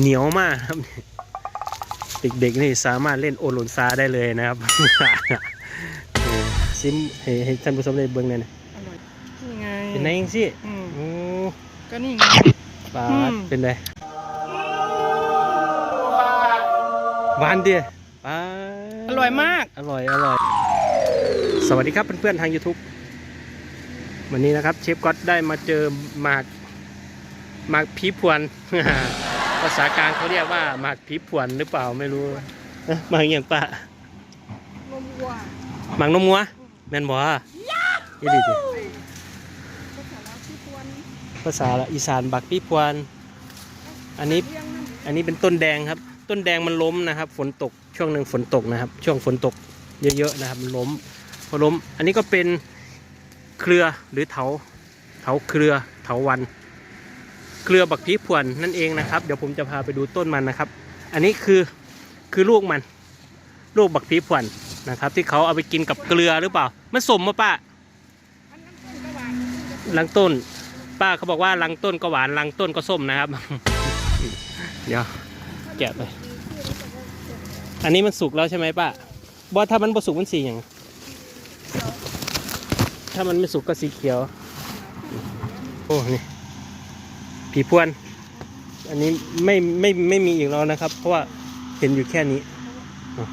เหนียวมากครับเด็กๆนี่สามารถเล่นโอโลนซาได้เลยนะครับเออซิมให้ให้ท่านผู้ชมได้เบิ่งหน่อยนะอร่อยนี่ไงเป็นไงจังสิอืมโอ้ก็นี่ไงปลาอืมเป็นไงหวานเดียปลาอร่อยมาก อร่อย อร่อย สวัสดีครับเพื่อนๆทาง YouTube วันนี้นะครับเชฟก๊อตได้มาเจอหมากหมากผีพวน ภาษากลางเขาเรียกว่าหมากผีพวนหรือเปล่าไม่รู้เอ๊ะหมากอหย่างป้านมวัวหมากนมงัวแม่นบ่ยี่ดีดิภาษาลาวชื่อพวนภาษาอีสานบักผีพวน อันนี้ เลี้ยงนั่นอันนี้เป็นต้นแดงครับ ต้นแดงมันล้มนะครับ ฝนตกช่วงหนึ่งฝนตกนะครับ ช่วงฝนตกเยอะๆนะครับมันล้มพอล้ม อันนี้ก็เป็นเครือหรือเถาเถาเครือเถาวัน เครือบักพีพวนนั่นเองนะครับ เดี๋ยวผมจะพาไปดูต้นมันนะครับ อันนี้คือคือลูกมัน ลูกบักพีพวนนะครับ ที่เขาเอาไปกินกับเกลือหรือเปล่า มันสมมาป้าหลังต้น ป้าเขาบอกว่าลังต้นก็หวานลังต้นก็ส้มนะครับ เดี๋ยวแกะไป อันนี้มันสุกแล้วใช่ไหมป้าบอถ้ามันบสุกมันสีอย่าง ถ้ามันไม่สุกก็สีเขียว โอ้ นี่ ผีพวน อันนี้ไม่ไม่ไม่มีอีกแล้วนะครับ เพราะว่าเห็นอยู่แค่นี้อะ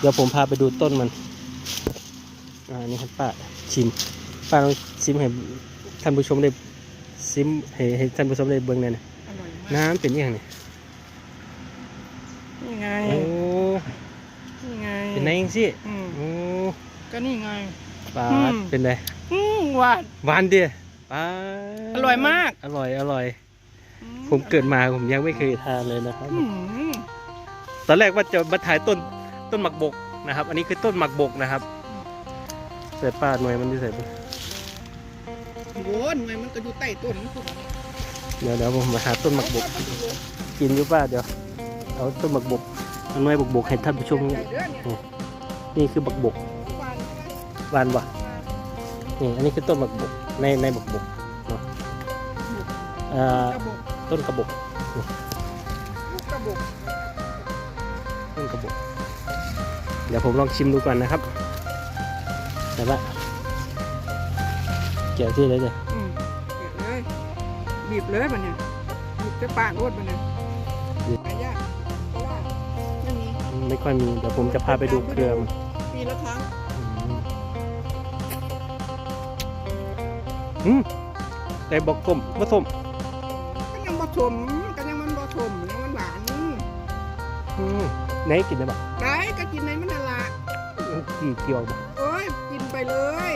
เดี๋ยวผมพาไปดูต้นมันอ่าอันนี้ครับป้าชิมป้าลองชิมให้ท่านผู้ชมได้ชิมให้ให้ท่านผู้ชมได้เบิ่งหน่อยนะอร่อยมากน้ำเป็นอยังไงนี่ไงโอ้นี่ไงเป็นไงยังสิอืมโอ้ก็นี่ไงปลาอืม เป็นไรอืมหวานหวานเดียปลาอร่อยมาก อร่อยอร่อยอื ผมเกิดมาผมยังไม่เคยทานเลยนะครับอืมตอนแรกว่าจะมาถ่ายต้นต้นหมักบกนะครับ อันนี้คือต้นหมักบกนะครับเสร็จป้าหน่วยมันที่เสร็จโว้นไงมันก็อยู่ใต้ต้นมันก็เดี๋ยวเดี๋ยวผมมาหาต้นหมักบก กินอยู่ป้าเดี๋ยวเอาต้นหมักบกเอาหน่วยบกบกให้ท่านผู้ชมใหญ่เด้อเนี่ยนี่คือบักบกหวานหวานวะนี่อันนี้คือต้นหมักบกในในบักบกเนาะ เอ่อกระบอกต้นกระบกลูกกระบอกต้นกระบอกเดี๋ยวผมลองชิมดูก่อนนะครับแต่ว่าเกี่ยวที่เลยจ้ะอืมเก็บเลยบีบเลยมันเนี่ยบีบจะปากรวดมันเนี่ยหายากเพราะว่าไม่มีไม่ค่อยมีเดี๋ยวผมจะพาไปดูเครือมันปีละครั้งอืมแต่บอกส้มว่าส้มก็ยังผ สมก็ยังมันผสมยังมันหวานอืมไหนกินได้ปะได้ก็กินในมันนั่นละกี่เกี่ยวปะโอ้ยกินไปเลย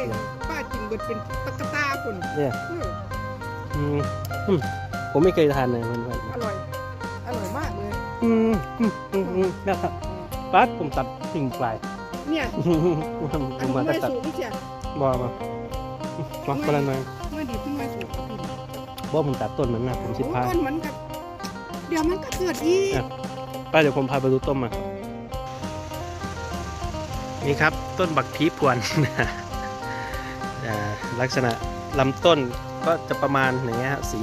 ป้ากินเบิดเป็นตะกะตาคนเนี่ยเอออืมอืมผมไม่เคยทานเลยมันว่าอร่อยอร่อยมากเลยอืมอืมอืมอืมนะครับปั๊ดผมตัดสิ่งปลายเนี่ยผมอันมานี้ตัดไม่ตัดสูงพี่เชียบอมามาคนละหน่อย บอผมตัดต้นมันนะผมสิพาต้นมันกับเดี๋ยวมันก็เกิดอีกอะป้าเดี๋ยวผมพาไปดูต้นมานี่ครับต้นบักพีพวนอ่าลักษณะลำต้นก็จะประมาณอย่างเงี้ยฮะสี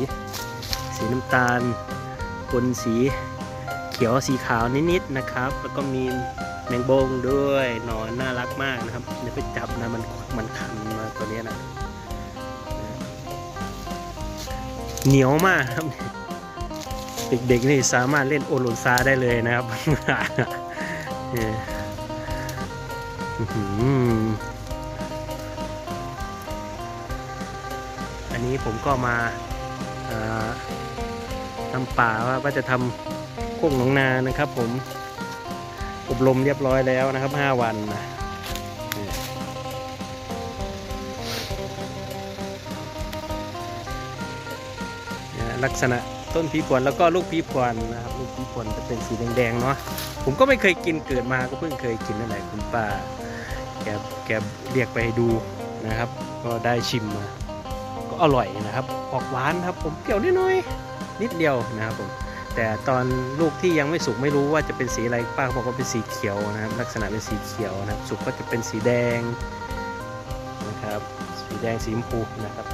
สีน้ำตาลปนสีเขียวสีขาวนิดๆนะครับ แล้วก็มีแมงบงด้วยหนอนน่ารักมากนะครับ เดี๋ยวไปจับนะมันมันคันมาตัวเนี้ยนะ เหนียวมากครับ เด็กๆนี่สามารถเล่นโอโลนซาได้เลยนะครับอันนี้ผมก็มาทำป่าว่าว่าจะทำโค้งหนองนานะครับ ผมอบรมเรียบร้อยแล้วนะครับ 5 วันนะ ลักษณะต้นพีพวนแล้วก็ลูกพีพวนนะครับลูกพีพวนจะเป็นสีแดงๆเนาะผมก็ไม่เคยกินเกิดมาก็เพิ่งเคยกินนั่นแหละคุณป้าแกแกเรียกไปดูนะครับ ก็ได้ชิมมาก็อร่อยนะครับออกหวานครับ ผมเปรี้ยวนิดหน่อยนิดเดียวนะครับผมแต่ตอนลูกที่ยังไม่สุกไม่รู้ว่าจะเป็นสีอะไรป้าบอกว่าเป็นสีเขียวนะครับ ลักษณะเป็นสีเขียวนะครับ สุกก็จะเป็นสีแดงนะครับ สีแดงสีชมพูนะครับ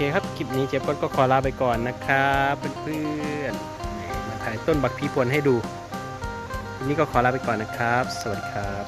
คครับ คลิปนี้เจ๊ป้อดก็ขอลาไปก่อนนะครับเพื่อนๆมาถ่ายต้นบักพีพวนให้ดูคลิปนี้ก็ขอลาไปก่อนนะครับ สวัสดีครับ